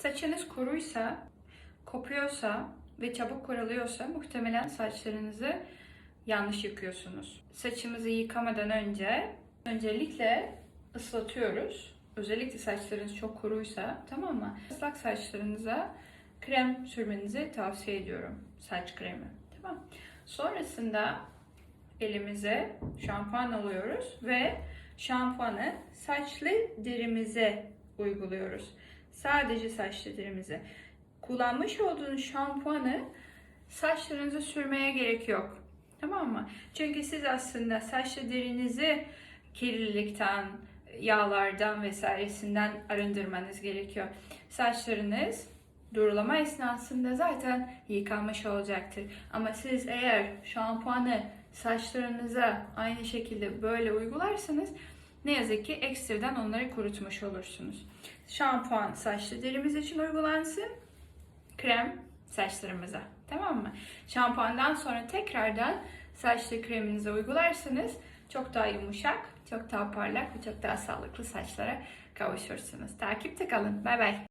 Saçınız kuruysa, kopuyorsa ve çabuk kuruluyorsa muhtemelen saçlarınızı yanlış yıkıyorsunuz. Saçımızı yıkamadan önce öncelikle ıslatıyoruz. Özellikle saçlarınız çok kuruysa tamam mı? Islak saçlarınıza krem sürmenizi tavsiye ediyorum. Saç kremi. Tamam. Sonrasında elimize şampuan alıyoruz ve şampuanı saçlı derimize uyguluyoruz. Sadece saçlı derimize. Kullanmış olduğunuz şampuanı saçlarınıza sürmeye gerek yok. Tamam mı? Çünkü siz aslında saçlı derinizi kirlilikten, yağlardan vesairesinden arındırmanız gerekiyor. Saçlarınız durulama esnasında zaten yıkanmış olacaktır. Ama siz eğer şampuanı saçlarınıza aynı şekilde böyle uygularsanız ne yazık ki ekstradan onları kurutmuş olursunuz. Şampuan saçlı derimiz için uygulansın. Krem saçlarımıza. Tamam mı? Şampuandan sonra tekrardan saçlı kreminizi uygularsanız çok daha yumuşak, çok daha parlak ve çok daha sağlıklı saçlara kavuşursunuz. Takipte kalın. Bay bay.